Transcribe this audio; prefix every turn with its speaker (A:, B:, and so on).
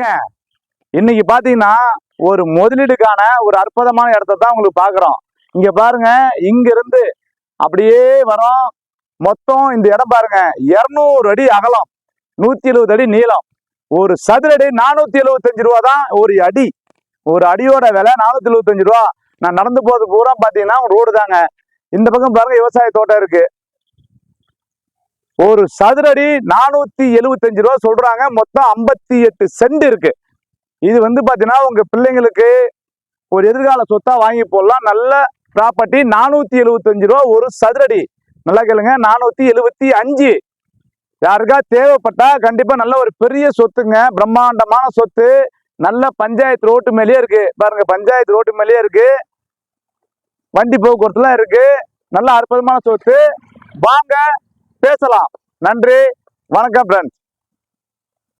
A: வணக்கங்க இன்னைக்கு பாத்தீங்கன்னா ஒரு முதலீடுக்கான ஒரு அற்புதமான இடத்த தான் உங்களுக்கு பாக்குறோம். இங்க பாருங்க இங்க இருந்து அப்படியே வரோம் மொத்தம் இந்த இடம் பாருங்க இருநூறு அடி அகலம் நூத்தி எழுபது அடி நீளம். ஒரு சதுர அடி நானூத்தி எழுபத்தஞ்சு ரூபா தான் ஒரு அடி. ஒரு அடியோட விலை நானூத்தி எழுபத்தஞ்சு ரூபா. நான் நடந்து போறது பூரா பாத்தீங்கன்னா ரோடு தாங்க. இந்த பக்கம் பாருங்க விவசாய தோட்டம் இருக்கு. ஒரு சதுரடி நானூத்தி எழுபத்தஞ்சு ரூபா சொல்றாங்க. மொத்தம் ஐம்பத்தி எட்டு சென்ட் இருக்கு. இது வந்து பாத்தீங்கன்னா உங்க பிள்ளைங்களுக்கு ஒரு எதிர்கால சொத்தா வாங்கி போடலாம். நல்ல ப்ராப்பர்ட்டி நானூத்தி எழுபத்தஞ்சு ரூபா ஒரு சதுரடி. நல்லா கேளுங்க நானூத்தி எழுபத்தி அஞ்சு. யாருக்கா தேவைப்பட்டா கண்டிப்பா நல்ல ஒரு பெரிய சொத்துங்க. பிரம்மாண்டமான சொத்து. நல்ல பஞ்சாயத்து ரோட்டு மேலேயே இருக்கு. பாருங்க பஞ்சாயத்து ரோட்டு மேலேயே இருக்கு. வண்டி போக்குவரத்துலாம் இருக்கு. நல்ல அற்புதமான சொத்து. வாங்க பேசலாம். நன்றி. வணக்கம் ஃப்ரெண்ட்ஸ்